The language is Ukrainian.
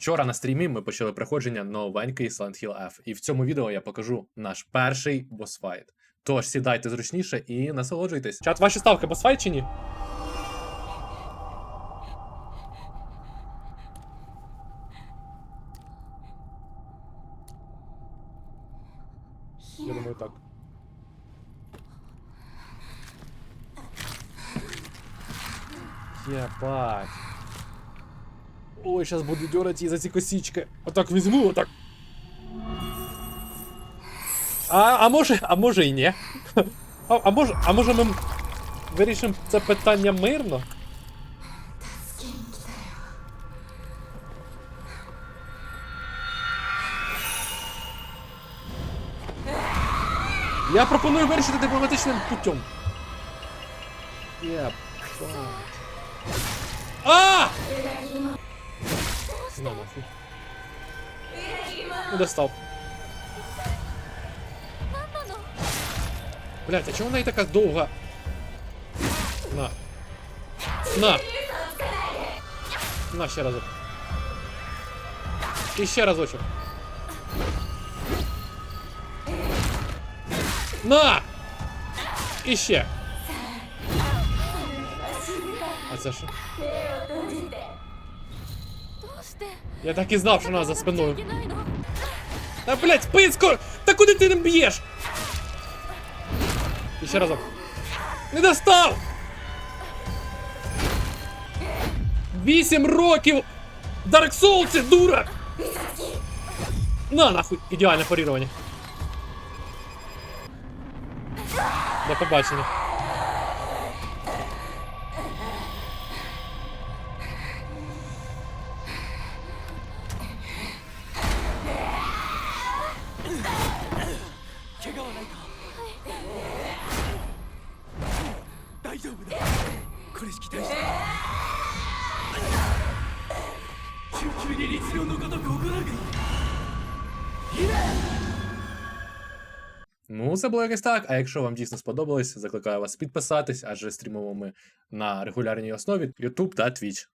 Вчора на стрімі ми почали проходження новенької Silent Hill F, і в цьому відео я покажу наш перший босфайт. Тож сідайте зручніше і насолоджуйтесь. Чат, ваші ставки босфайт чи ні? Я думаю, так. Єбать. Ой, сейчас буду дергать її за ці косички. Отак візьму, отак. А, а може, а може і ні. А, а може, а може ми вирішимо це питання мирно? Я пропоную вирішити дипломатичним путем. Єбать. А! Сюда нахуй. Достал. Блять, а чего она и так долго? На. На. На, еще разок. Еще разочек. На! Еще. А Саша? Я так і знав, що вона за спиною. Та блять, пицько! Та куди ти не б'єш? І ще разок. Не достав! Вісім років! Dark Souls, дура! На нахуй! Ідеальне парірування. До побачення. Ну, це було якось так. А якщо вам дійсно сподобалось, закликаю вас підписатись, адже стрімимо ми на регулярній основі YouTube та Twitch.